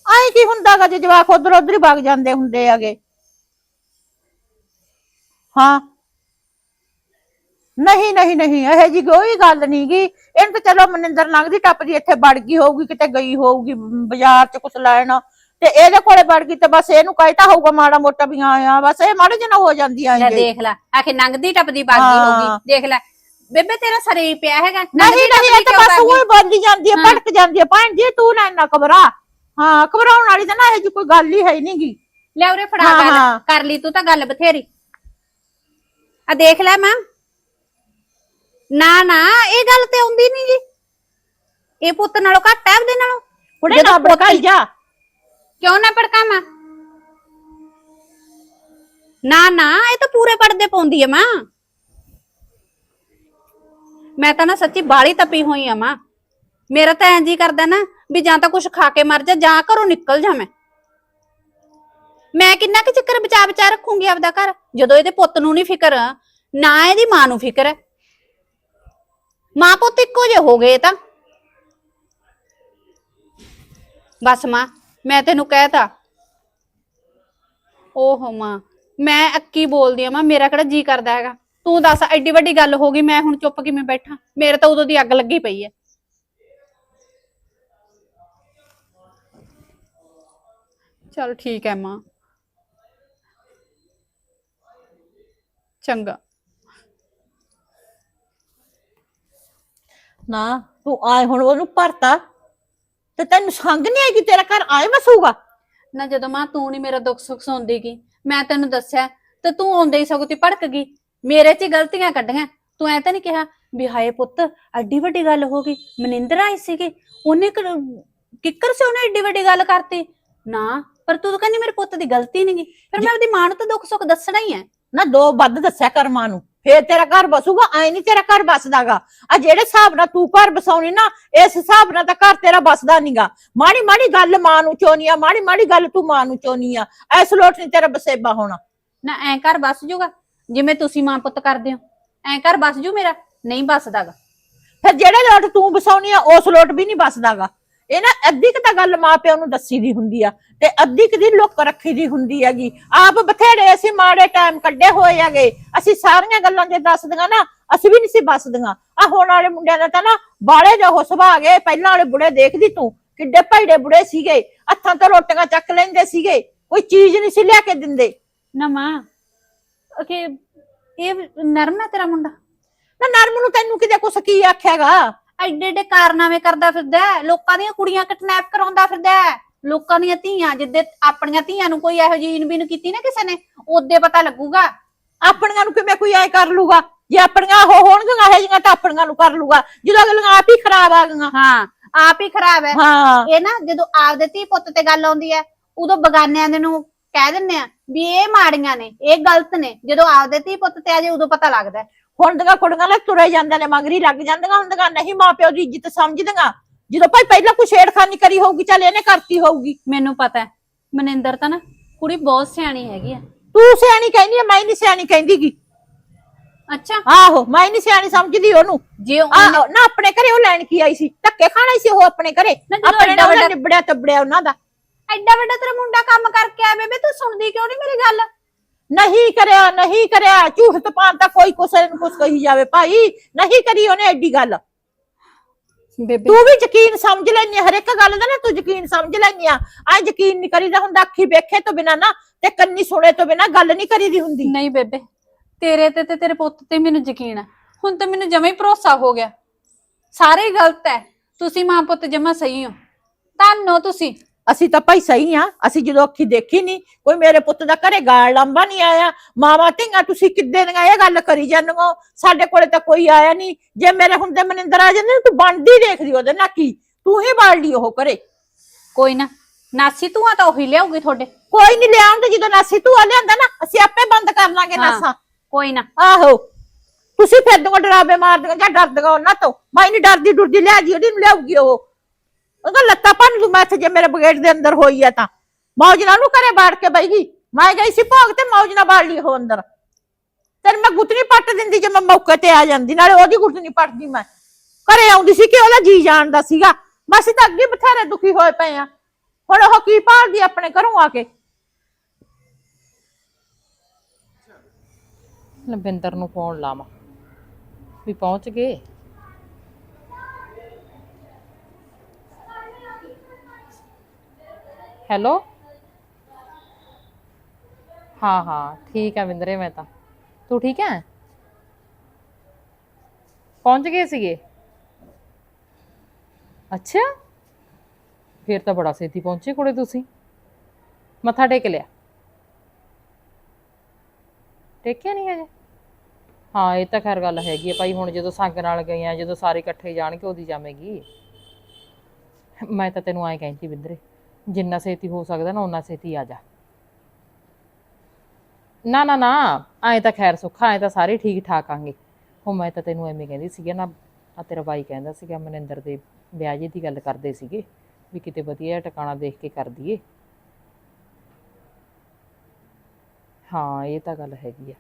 ਆਏ ਕੀ ਹੁੰਦਾਗਾ ਜੇ ਜਵਾਕ ਉਧਰ ਉਧਰ ਹੀ ਵਗ ਜਾਂਦੇ ਹੁੰਦੇ ਹੈਗੇ? ਹਾਂ। ਨਹੀਂ ਨਹੀਂ ਨਹੀਂ ਇਹ ਜੀ ਕੋਈ ਗੱਲ ਨਹੀਂ ਗੀ। ਇਹਨੂੰ ਤਾਂ ਚਲੋ ਮਨਿੰਦਰ ਲੰਘਦੀ ਟੱਪਦੀ ਇੱਥੇ ਵੜ ਗਈ ਹੋਊਗੀ ਕਿਤੇ ਗਈ ਹੋਊਗੀ ਬਾਜ਼ਾਰ 'ਚ ਕੁਛ ਲੈਣ। ਤੇ ਇਹਦੇ ਕੋਲੇ ਵੜ ਗਈ ਤੇ ਬਸ ਇਹਨੂੰ ਕਹਿਤਾ ਹੋਊਗਾ ਮਾੜਾ ਮੋਟਾ ਵੀ ਆਇਆ ਬਸ ਇਹ ਮਾੜੇ ਜਿਹਾ ਹੋ ਜਾਂਦੀ ਆ ਦੇਖ ਲੈ ਆਖੇ ਨੰਗਦੀ ਟੱਪਦੀ ਬਾਗੀ। ਹੋਗੀ ਦੇਖ ਲੈ। ਬੇਬੇ ਤੇਰਾ ਸਰੇ ਪਿਆ ਹੈਗਾ। ਨਹੀਂ ਨਹੀਂ ਇਹ ਤਾਂ ਬਸ? ਉਹ ਬੋਲੀ ਜਾਂਦੀ ਹੈ ਹਾਂ। ਭੜਕ ਜਾਂਦੀ ਹੈ ਭੈਣ ਜੀ ਤੂੰ ਨਾ ਇੰਨਾ ਘਬਰਾ। ਹਾਂ ਘਬਰਾਉਣ ਵਾਲੀ ਤਾਂ ਨਾ ਇਹ ਜੀ ਕੋਈ ਗੱਲ ਹੀ ਹੈ ਹੀ ਨਹੀਂਗੀ ਲੈ ਉਰੇ ਫੜਾ ਹਾਂ, ਗੱਲ। ਹਾਂ। ਕਰ ਲਈ ਤੂੰ ਤਾਂ ਗੱਲ ਬਥੇਰੀ। ਆ ਦੇਖ ਲੈ ਮਾਂ। ਨਾ ਨਾ ਇਹ ਗੱਲ ਤੇ ਆਉਂਦੀ ਨੀ ਗੀ। ਇਹ ਪੁੱਤ ਨਾਲੋਂ ਘੱਟ ਹੈ ਉਹਦੇ ਨਾਲੋਂ। ਕੁੜੇ ਜਦੋਂ ਨਾ ਭੜਕਾਈ ਜਾ। ਕਿਉਂ ਨਾ ਭੜਕਾਵਾਂ? ਨਾ ਨਾ ਇਹ ਤਾਂ ਪੂਰੇ ਪਰਦੇ ਪਾਉਂਦੀ ਆ ਮਾਂ। ਮੈਂ ਤਾਂ ਨਾ ਸੱਚੀ ਬਾਲੀ ਤਪੀ ਹੋਈ ਆ ਮਾਂ। ਮੇਰਾ ਤਾਂ ਇੰਜ ਹੀ ਕਰਦਾ ਨਾ ਵੀ ਜਾਂ ਤਾਂ ਕੁਝ ਖਾ ਕੇ ਮਰ ਜਾ, ਜਾਂ ਘਰੋਂ ਨਿਕਲ ਜਾ ਮੈਂ। ਮੈਂ ਕਿੰਨਾ ਕੁ ਚੱਕਰ ਬਚਾ ਬਚਾ ਰੱਖੂੰਗੀ ਆਪਦਾ ਘਰ? ਜਦੋਂ ਇਹਦੇ ਪੁੱਤ ਨੂੰ ਨਹੀਂ ਫਿਕਰ, ਨਾ ਇਹਦੀ ਮਾਂ ਨੂੰ ਫਿਕਰ। ਹੈ ਮਾਂ ਪੁੱਤ ਇੱਕੋ ਜਿਹੇ ਹੋ ਗਏ ਤਾਂ। ਬਸ ਮਾਂ, ਮੈਂ ਤੈਨੂੰ ਕਹਿਤਾ। ਓਹੋ ਮਾਂ, ਮੈਂ ਅੱਕੀ ਬੋਲਦੀ ਆ ਮਾਂ, ਮੇਰਾ ਕਿਹੜਾ ਜੀ ਕਰਦਾ ਹੈਗਾ? ਤੂੰ ਦੱਸ ਐਡੀ ਵੱਡੀ ਗੱਲ ਹੋ ਗਈ ਮੈਂ ਹੁਣ ਚੁੱਪ ਕਿਵੇਂ ਬੈਠਾ? ਮੇਰੇ ਤਾਂ ਉਦੋਂ ਦੀ ਅੱਗ ਲੱਗੀ ਪਈ ਹੈ ਚਲ ਠੀਕ ਹੈ ਮਾਂ। ਚੰਗਾ। ਨਾ ਤੂੰ ਆਏ ਹੁਣ ਉਹਨੂੰ ਭਰਤਾ ਤੇ ਤੈਨੂੰ ਸੰਗ ਨਹੀਂ ਆਈ ਕਿ ਤੇਰਾ ਘਰ ਆਏ ਵਸੂਗਾ? ਨਾ ਜਦੋਂ ਮਾਂ ਤੂੰ ਨਹੀਂ ਮੇਰਾ ਦੁੱਖ ਸੁੱਖ ਸੁਣਦੀ ਗਈ ਮੈਂ ਤੈਨੂੰ ਦੱਸਿਆ ਤੇ ਤੂੰ ਆਉਂਦੇ ਹੀ ਸਗੋਂ ਤੀ ਭੜਕ ਗਈ। ਮੇਰੇ 'ਚ ਹੀ ਗਲਤੀਆਂ ਕੱਢੀਆਂ। ਤੂੰ ਐ ਤਾਂ ਨਹੀਂ ਕਿਹਾ ਵੀ ਹਾਏ ਪੁੱਤ ਐਡੀ ਵੱਡੀ ਗੱਲ ਹੋ ਗਈ। ਮਨਿੰਦਰ ਆਈ ਸੀਗੀ। ਉਹਨੇ ਕਿੱਕਰ ਸੇ ਉਹਨੇ ਐਡੀ ਵੱਡੀ ਗੱਲ ਕਰਤੀ। ਨਾ ਪਰ ਤੂੰ ਤਾਂ ਕਹਿੰਦੀ ਮੇਰੇ ਪੁੱਤ ਦੀ ਗਲਤੀ ਨਹੀਂ ਗਈ ਫਿਰ ਮੈਂ ਆਪਣੀ ਮਾਂ ਨੂੰ ਤਾਂ ਦੁੱਖ ਸੁੱਖ ਦੱਸਣਾ ਹੀ ਹੈ। ਨਾ ਦੋ ਵੱਧ ਦੱਸਿਆ ਕਰਮਾਂ ਨੂੰ। ਫੇਰ ਤੇਰਾ ਘਰ ਬਸੂਗਾ ਐ ਨਹੀਂ ਤੇਰਾ ਘਰ ਬਸਦਾਗਾ। ਆ ਜਿਹੜੇ ਹਿਸਾਬ ਨਾਲ ਤੂੰ ਘਰ ਬਸਾਉਣੀ ਨਾ ਇਸ ਹਿਸਾਬ ਨਾਲ ਤਾਂ ਘਰ ਤੇਰਾ ਬਸਦਾ ਨਹੀਂਗਾ ਮਾੜੀ ਮਾੜੀ ਗੱਲ ਮਾਂ ਨੂੰ ਚੋਨੀ ਆ ਮਾੜੀ ਮਾੜੀ ਗੱਲ ਤੂੰ ਮਾਂ ਨੂੰ ਚੋਨੀ ਆ। ਐਸ ਲੋਟ ਨਹੀਂ ਤੇਰਾ ਬਸੇਬਾ ਹੋਣਾ। ਨਾ ਐਂ ਘਰ ਬਸ ਜੂਗਾ। ਜਿਵੇਂ ਤੁਸੀਂ ਮਾਂ ਪੁੱਤ ਕਰਦੇ ਹੋ। ਐਂ ਘਰ ਬਸ ਜੂ ਮੇਰਾ? ਨਹੀਂ ਬਸਦਾਗਾ। ਫਿਰ ਜਿਹੜੇ ਲੋਟ ਤੂੰ ਬਸਾਉਣੀ ਆ ਉਸ ਲੋਟ ਵੀ ਨਹੀਂ ਬਸਦਾਗਾ। ਇਹ ਨਾ ਅੱਧੀ ਕੁ ਤਾਂ ਗੱਲ ਮਾਂ ਪਿਓ ਨੂੰ ਦੱਸੀ ਦੀ ਹੁੰਦੀ ਆ ਤੇ ਅੱਧੀ ਕੁ ਦੀ ਲੁੱਕ ਰੱਖੀ ਦੀ ਹੁੰਦੀ ਹੈਗੀ। ਆਪ ਬਥੇਰੇ ਅਸੀਂ ਮਾੜੇ ਟਾਈਮ ਕੱਢੇ ਹੋਏ ਹੈਗੇ। ਅਸੀਂ ਸਾਰੀਆਂ ਗੱਲਾਂ ਜੇ ਦੱਸਦੀਆਂ ਨਾ ਅਸੀਂ ਵੀ ਨਹੀਂ ਸੀ ਬਸਦੀਆਂ। ਆ ਹੁਣ ਵਾਲੇ ਮੁੰਡਿਆਂ ਦਾ ਤਾਂ ਨਾ ਬਾਲੇ ਜੋ ਸੁਭਾ ਗਏ ਪਹਿਲਾਂ ਵਾਲੇ ਬੁੜੇ ਦੇਖਦੀ ਤੂੰ ਕਿੱਡੇ ਭੈੜੇ ਬੁੜੇ ਸੀਗੇ। ਹੱਥਾਂ ਤੋਂ ਰੋਟੀਆਂ ਚੱਕ ਲੈਂਦੇ ਸੀਗੇ। ਕੋਈ ਚੀਜ਼ ਨਹੀਂ ਸੀ ਲਿਆ ਕੇ ਦਿੰਦੇ। ਨਾ ਮਾਂ ਕਿ ਇਹ ਨਰਮ ਹੈ ਤੇਰਾ ਮੁੰਡਾ? ਨਾ ਨਰਮ ਨੂੰ ਤੈਨੂੰ ਕਿਤੇ ਕੁਛ ਕੀ ਆਖਿਆਗਾ ਐਡੇ ਐਡੇ ਕਾਰਨਾਮੇ ਕਰਦਾ ਫਿਰਦਾ ਹੈ, ਲੋਕਾਂ ਦੀਆਂ ਕੁੜੀਆਂ ਕਿਡਨੈਪ ਕਰਾਉਂਦਾ ਫਿਰਦਾ ਹੈ, ਲੋਕਾਂ ਦੀਆਂ ਧੀਆਂ ਜਿੱਦੇ ਆਪਣੀਆਂ ਧੀਆਂ ਨੂੰ ਕੋਈ ਇਹੋ ਜਿਹੀ ਇਨਬਿਨ ਕੀਤੀ ਨਾ ਕਿਸੇ ਨੇ ਉਹਦੇ ਪਤਾ ਲੱਗੂਗਾ। ਆਪਣੀਆਂ ਨੂੰ ਕਿਵੇਂ ਕੋਈ ਐ ਕਰ ਲੂਗਾ? ਜੇ ਆਪਣੀਆਂ ਉਹ ਹੋਣਗੀਆਂ ਇਹ ਜਿਹੀਆਂ ਤਾਂ ਆਪਣੀਆਂ ਨੂੰ ਕਰ ਲੂਗਾ। ਜਦੋਂ ਅਗਲੀਆਂ ਆਪ ਹੀ ਖਰਾਬ ਆ ਗਈਆਂ। ਹਾਂ ਆਪ ਹੀ ਖਰਾਬ ਹੈ। ਹਾਂ। ਇਹ ਨਾ ਜਦੋਂ ਆਪਦੇ ਧੀ ਪੁੱਤ ਤੇ ਗੱਲ ਆਉਂਦੀ ਹੈ ਉਦੋਂ ਬਗਾਨਿਆਂ ਦੇ ਨੂੰ ਕਹਿ ਦਿੰਨੇ ਆ ਵੀ ਇਹ ਮਾੜੀਆਂ ਨੇ ਇਹ ਗਲਤ ਨੇ। ਜਦੋਂ ਆਪਦੇ ਧੀ ਪੁੱਤ ਤੇ ਆ ਜੇ ਉਦੋਂ ਪਤਾ ਲੱਗਦਾ ਹੈ। ਹੁਣ ਦੀਆਂ ਕੁੜੀਆਂ ਲੈ ਤੁਰੇ ਜਾਂਦੇ ਨੇ ਮੰਗਰੀ ਲੱਗ ਜਾਂਦੀਆਂ ਹੁੰਦੀਆਂ ਨਹੀਂ ਮਾਪਿਓ ਦੀ ਇੱਜ਼ਤ ਸਮਝਦੀਆਂ। ਜਦੋਂ ਭਾਈ ਪਹਿਲਾਂ ਕੋਈ ਛੇੜਖਾਨੀ ਕਰੀ ਹੋਊਗੀ ਚੱਲ ਇਹਨੇ ਕਰਤੀ ਹੋਊਗੀ। ਮੈਨੂੰ ਪਤਾ ਹੈ ਮਨਿੰਦਰ ਤਾਂ ਨਾ ਕੁੜੀ ਬਹੁਤ ਸਿਆਣੀ ਹੈਗੀ ਆ ਤੂੰ ਸਿਆਣੀ ਕਹਿੰਦੀ ਐ ਮੈਂ ਨਹੀਂ ਸਿਆਣੀ ਕਹਿੰਦੀਗੀ। ਅੱਛਾ। ਆਹੋ ਮੈਂ ਨਹੀਂ ਸਿਆਣੀ ਸਮਝਦੀ ਉਹਨੂੰ। ਜੇ ਉਹ ਆਹੋ ਨਾ ਆਪਣੇ ਘਰੇ ਉਹ ਲੈਣ ਕੀ ਆਈ ਸੀ? ਧੱਕੇ ਖਾਣਾ ਸੀ ਉਹ ਆਪਣੇ ਘਰੇ। ਨਾ ਜਦੋਂ ਆਪਣੇ ਐਡਾ ਨਾਲ ਉਹਦਾ ਵੱਡਾ- ਨਿਬੜਿਆ ਤਬੜਿਆ ਉਹਨਾਂ ਦਾ। ਐਡਾ ਵੱਡਾ ਤੇਰਾ ਮੁੰਡਾ ਕੰਮ ਕਰਕੇ ਆਇਆ ਬੇਬੇ ਤੂੰ ਸੁਣਦੀ ਕਿਉਂ ਨਹੀਂ ਮੇਰੀ ਗੱਲ? ਨਹੀਂ ਕਰਿਆ ਨਹੀਂ ਕਰਿਆ ਝੂਠ ਤਪਾਨ ਤਾਂ ਕੋਈ ਕਿਸੇ ਨੂੰ ਕੁਛ ਕਹੀ ਜਾਵੇ ਭਾਈ ਨਹੀਂ ਕਰੀ ਉਹਨੇ ਐਡੀ ਗੱਲ। ਬੇਬੇ ਤੂੰ ਵੀ ਯਕੀਨ ਸਮਝ ਲੈਨੀ ਹਰ ਇੱਕ ਗੱਲ ਦਾ ਨਾ ਤੂੰ ਯਕੀਨ ਸਮਝ ਲੈਨੀ ਆ। ਐ ਯਕੀਨ ਨਹੀਂ ਕਰੀਦਾ ਹੁੰਦਾ ਅੱਖੀ ਵੇਖੇ ਤੋਂ ਬਿਨਾ ਨਾ ਤੇ ਕੰਨੀ ਸੁਣੇ ਤੋਂ ਬਿਨਾ ਗੱਲ ਨਹੀਂ ਕਰੀਦੀ ਹੁੰਦੀ। ਨਹੀਂ ਬੇਬੇ ਤੇਰੇ ਤੇ ਤੇ ਤੇਰੇ ਪੁੱਤ ਤੇ ਮੈਨੂੰ ਯਕੀਨ ਹੈ ਹੁਣ ਤਾਂ ਮੈਨੂੰ ਜਮਾ ਹੀ ਭਰੋਸਾ ਹੋ ਗਿਆ। ਸਾਰੇ ਗਲਤ ਹੈ ਤੁਸੀਂ ਮਾਂ ਪੁੱਤ ਜਮਾ ਸਹੀ ਹੋ। ਧੰਨੋ ਤੁਸੀਂ। ਅਸੀਂ ਤਾਂ ਭਾਈ ਸਹੀ ਆ ਅਸੀਂ ਜਦੋਂ ਅੱਖੀ ਦੇਖੀ ਨਹੀਂ ਕੋਈ ਮੇਰੇ ਪੁੱਤ ਦਾ ਘਰੇ ਗਾਲ ਲੰਬਾ ਨਹੀਂ ਆਇਆ। ਮਾਵਾ ਧੀਆਂ ਤੁਸੀਂ ਕਿੱਦੇ ਦੀਆਂ ਇਹ ਗੱਲ ਕਰੀ ਜਾਂਦੇ ਸਾਡੇ ਕੋਲੇ ਤਾਂ ਕੋਈ ਆਇਆ ਨਹੀਂ ਜੇ ਮੇਰੇ ਹੁੰਦੇ ਮਨਿੰਦਰ ਆ ਜਾਂਦੇ ਤੂੰ ਬਣਦੀ ਦੇਖਦੀ ਉਹਦੇ ਨਾਲ ਕੀ? ਤੂੰ ਹੀ ਬਾੜ ਲਈ ਉਹ ਕਰੇ ਕੋਈ ਨਾ ਨਾਸੀ ਤੂੰ ਆ ਤਾਂ ਉਹੀ ਲਿਆਉਗੀ ਤੁਹਾਡੇ। ਕੋਈ ਨਹੀਂ ਲਿਆਉਂਦੇ ਜਦੋਂ ਨਾਸੀ ਤੂੰ ਆ ਲਿਆਂਦਾ ਨਾ ਅਸੀਂ ਆਪੇ ਬੰਦ ਕਰ ਲਾਂਗੇ ਹਾਂ। ਨਾਸਾਂ। ਕੋਈ ਨਾ। ਆਹੋ। ਤੁਸੀਂ ਫਿਰ ਦੋ ਡਰਾਵੇ ਮਾਰਦੀਆਂ ਜਾਂ ਡਰਦੀਆਂ ਉਹਨਾਂ ਤੋਂ? ਮੈਂ ਨਹੀਂ ਡਰਦੀ ਡੁਰਦੀ ਲਿਆ ਜੀ ਉਹਦੀ ਨੂੰ ਲਿਆਉਗੀ ਉਹ। ਉਹਦਾ ਲੱਤਾਂ ਭੰਨ ਲੂ, ਮੈਂ ਇੱਥੇ ਜੇ ਮੇਰੇ ਬਗੇਟ ਦੇ ਅੰਦਰ ਹੋਈ ਆ ਤਾਂ। ਮੌਜ ਨਾਲ ਉਹਨੂੰ ਘਰੇ ਬਾੜ ਕੇ ਬਈ ਗਈ। ਮੈਂ ਗਈ ਸੀ ਭੋਗ ਤੇ ਮੌਜ ਨਾਲ ਬਾੜ ਲਈ ਉਹ ਅੰਦਰ। ਤੈਨੂੰ ਮੈਂ ਗੁੱਤਨੀ ਪੱਟ ਦਿੰਦੀ ਜੇ ਮੈਂ ਮੌਕੇ ਤੇ ਆ ਜਾਂਦੀ, ਨਾਲੇ ਉਹਦੀ ਗੁੱਤਨੀ ਪੱਟਦੀ ਮੈਂ। ਘਰੇ ਆਉਂਦੀ ਸੀ ਕਿ ਉਹਦਾ ਜੀ ਜਾਣਦਾ ਸੀਗਾ। ਬਸ ਤਾਂ ਅੱਗੇ ਬਥੇਰੇ ਦੁਖੀ ਹੋਏ ਪਏ ਆ। ਹੁਣ ਉਹ ਕੀ ਭਾਲਦੀ ਆਪਣੇ ਘਰੋਂ ਆ ਕੇ? ਲਵਿੰਦਰ ਨੂੰ ਫੋਨ ਲਾਵਾਂ। ਵੀ ਪਹੁੰਚ ਗਏ? ਹੈਲੋ ਹਾਂ ਹਾਂ ਠੀਕ ਹੈ ਵਿੰਦਰੇ ਮੈਂ ਤਾਂ ਤੂੰ ਠੀਕ ਹੈ ਪਹੁੰਚ ਗਏ ਸੀਗੇ ਅੱਛਾ ਫਿਰ ਤਾਂ ਬੜਾ ਛੇਤੀ ਪਹੁੰਚੇ ਕੁੜੇ ਤੁਸੀਂ ਮੱਥਾ ਟੇਕ ਲਿਆ ਟੇਕਿਆ ਨਹੀਂ ਹਜੇ ਹਾਂ ਇਹ ਤਾਂ ਖੈਰ ਗੱਲ ਹੈਗੀ ਹੈ ਭਾਈ ਹੁਣ ਜਦੋਂ ਸੰਗ ਨਾਲ ਗਏ ਆ ਜਦੋਂ ਸਾਰੇ ਇਕੱਠੇ ਜਾਣਗੇ ਉਹਦੀ ਜਾਵੇਗੀ ਮੈਂ ਤਾਂ ਤੈਨੂੰ ਐਂ ਕਹਿੰਦੀ ਬਿੰਦਰੇ ਜਿੰਨਾ ਛੇਤੀ ਹੋ ਸਕਦਾ ਨਾ ਉਨਾ ਛੇਤੀ ਆ ਜਾ। ਨਾ ਨਾ ਨਾ ਐਂ ਤਾਂ ਖੈਰ ਸੁੱਖਾ ਐਂ ਤਾਂ ਸਾਰੇ ਠੀਕ ਠਾਕ ਆਂਗੇ। ਉਹ ਮੈਂ ਤਾਂ ਤੈਨੂੰ ਐਵੇਂ ਕਹਿੰਦੀ ਸੀਗਾ ਨਾ ਆ ਤੇਰਾ ਬਾਈ ਕਹਿੰਦਾ ਸੀਗਾ, ਮਨਿੰਦਰ ਦੇ ਵਿਆਹ ਜੀ ਦੀ ਗੱਲ ਕਰਦੇ ਸੀਗੇ, ਵੀ ਕਿਤੇ ਵਧੀਆ ਟਿਕਾਣਾ ਦੇਖ ਕੇ ਕਰ ਦਈਏ। ਹਾਂ, ਇਹ ਤਾਂ ਗੱਲ ਹੈਗੀ ਆ।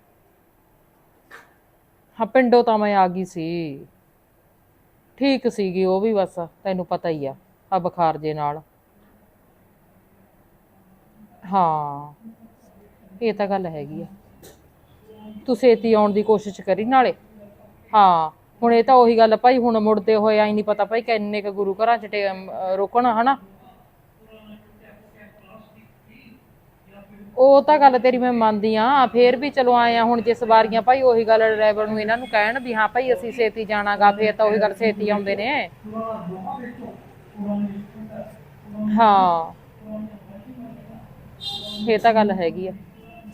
ਹਾਂ, ਪਿੰਡੋਂ ਤਾਂ ਮੈਂ ਆ ਗਈ ਸੀ। ਠੀਕ ਸੀਗੀ ਉਹ ਵੀ ਬਸ, ਤੈਨੂੰ ਪਤਾ ਹੀ ਆ ਆ ਬੁਖਾਰ ਜੇ ਨਾਲ। ਹਾਂ ਇਹ ਤਾਂ ਗੱਲ ਹੈਗੀ ਆ। ਤੂੰ ਛੇਤੀ ਆਉਣ ਦੀ ਕੋਸ਼ਿਸ਼ ਕਰੀ ਨਾਲੇ। ਹਾਂ ਹੁਣ ਇਹ ਤਾਂ ਉਹੀ ਗੱਲ ਭਾਈ ਹੁਣ ਮੁੜਦੇ ਹੋਏ ਆਈ ਨਹੀਂ ਪਤਾ ਭਾਈ ਕਿੰਨੇ ਕ ਗੁਰੂ ਘਰਾਂ ਚ ਟੇ- ਅਹ, ਰੁਕਣ ਹਨਾ? ਉਹ ਤਾਂ ਗੱਲ ਤੇਰੀ ਮੈਂ ਮੰਨਦੀ ਆ ਫੇਰ ਵੀ ਚਲੋ ਆਏ ਆ ਹੁਣ ਜਿਸ ਵਾਰੀਆਂ ਭਾਈ ਉਹੀ ਗੱਲ ਡਰਾਈਵਰ ਨੂੰ ਇਹਨਾਂ ਨੂੰ ਕਹਿਣ ਵੀ ਹਾਂ ਭਾਈ ਅਸੀਂ ਛੇਤੀ ਜਾਣਾਗਾ ਫੇਰ ਤਾਂ ਉਹੀ ਗੱਲ ਛੇਤੀ ਆਉਂਦੇ ਨੇ। ਹਾਂ। ਇਹ ਤਾਂ ਗੱਲ ਹੈਗੀ ਆ।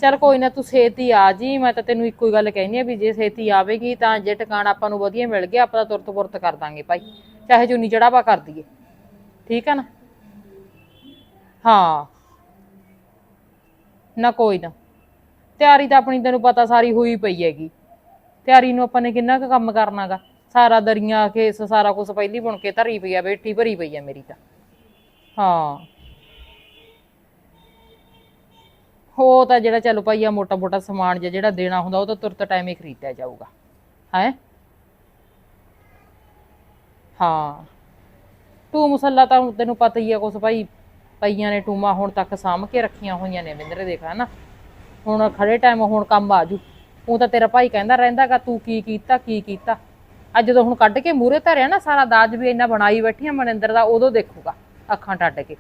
ਚਲ ਕੋਈ ਨਾ ਤੂੰ ਛੇਤੀ ਆ ਜੀ, ਮੈਂ ਤਾਂ ਤੈਨੂੰ ਇੱਕੋ ਹੀ ਗੱਲ ਕਹਿਨੀ ਆ ਵੀ ਜੇ ਛੇਤੀ ਆਵੇਗੀ ਤਾਂ ਜੇ ਟਿਕਾਣਾ ਆਪਾਂ ਨੂੰ ਵਧੀਆ ਮਿਲ ਗਿਆ, ਆਪਾਂ ਤਾਂ ਤੁਰਤ ਪੁਰਤ ਕਰ ਦਾਂਗੇ ਭਾਈ। ਚਾਹੇ ਚੁੰਨੀ ਚੜਾਵਾ ਕਰ ਦਈਏ। ਠੀਕ ਆ ਨਾ? ਹਾਂ। ਨਾ ਕੋਈ ਨਾ। ਤਿਆਰੀ ਤਾਂ ਆਪਣੀ ਤੈਨੂੰ ਪਤਾ ਸਾਰੀ ਹੋਈ ਪਈ ਹੈਗੀ। ਤਿਆਰੀ ਨੂੰ ਆਪਾਂ ਨੇ ਕਿੰਨਾ ਕੁ ਕੰਮ ਕਰਨਾਗਾ। ਸਾਰਾ ਦਰੀਆਂ, ਕੇਸ, ਸਾਰਾ ਕੁਝ ਪਹਿਲੀ ਬੁਣ ਕੇ ਧਰੀ ਪਈ ਆ ਬੇਟੀ ਭਰੀ ਪਈ ਆ ਮੇਰੀ ਤਾਂ। ਹਾਂ। ਹੋ ਤਾਂ ਜਿਹੜਾ ਚਲੋ ਭਾਈ ਆ ਮੋਟਾ ਮੋਟਾ ਸਮਾਨ ਜਿਹਾ ਜਿਹੜਾ ਦੇਣਾ ਹੁੰਦਾ ਉਹ ਤਾਂ ਤੁਰਤ ਟਾਈਮ ਹੀ ਖਰੀਦਿਆ ਜਾਊਗਾ। ਹੈ? ਹਾਂ। ਤੂੰ ਮੁਸੱਲਾ ਤਾਂ ਤੈਨੂੰ ਪਤਾ ਹੀ ਆ ਕੁਛ ਭਾਈ, ਪਈਆਂ ਨੇ ਟੂਮਾ ਹੁਣ ਤੱਕ ਸਾਂਭ ਕੇ ਰੱਖੀਆਂ ਹੋਈਆਂ ਨੇ ਵਿੰਦਰੇ ਦੇਖ ਹਨਾ। ਹੁਣ ਖੜੇ ਟਾਈਮ ਹੁਣ ਕੰਮ ਆ ਜੂ। ਉਹ ਤਾਂ ਤੇਰਾ ਭਾਈ ਕਹਿੰਦਾ ਰਹਿੰਦਾਗਾ ਤੂੰ ਕੀ ਕੀਤਾ ਕੀ ਕੀਤਾ। ਅੱਜ ਜਦੋਂ ਹੁਣ ਕੱਢ ਕੇ ਮੂਰੇ ਧਰਿਆ ਨਾ ਸਾਰਾ ਦਾਜ ਵੀ ਇੰਨਾ ਬਣਾਈ ਬੈਠੀਆਂ ਮਨਿੰਦਰ ਦਾ, ਉਦੋਂ ਦੇਖੂਗਾ ਅੱਖਾਂ ਟੱਡ ਕੇ।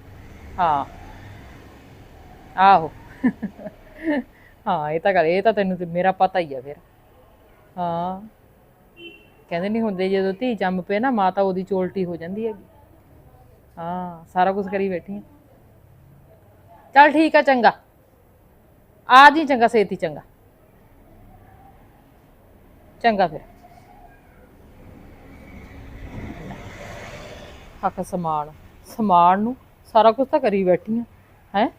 ਹਾਂ। ਆਹੋ। ਹਾਂ, ਇਹ ਤਾਂ ਗੱਲ, ਇਹ ਤਾਂ ਤੈਨੂੰ ਤੇ ਮੇਰਾ ਪਤਾ ਹੀ ਆ ਫਿਰ। ਹਾਂ। ਕਹਿੰਦੇ ਨਹੀਂ ਹੁੰਦੇ ਜਦੋਂ ਧੀ ਜੰਮ ਪਏ ਨਾ, ਮਾਤਾ ਉਹਦੀ ਚੋਲਟੀ ਹੋ ਜਾਂਦੀ ਹੈਗੀ। ਹਾਂ, ਸਾਰਾ ਕੁਝ ਕਰੀ ਬੈਠੀ ਆ। ਚੱਲ ਠੀਕ ਆ, ਚੰਗਾ। ਆ ਜੀ ਚੰਗਾ, ਸੇਤੀ ਚੰਗਾ। ਚੰਗਾ ਫਿਰ। ਹੱਕ ਸਮਾਨ ਸਮਾਨ ਨੂੰ ਸਾਰਾ ਕੁਝ ਤਾਂ ਕਰੀ ਬੈਠੀ ਆ, ਹੈ?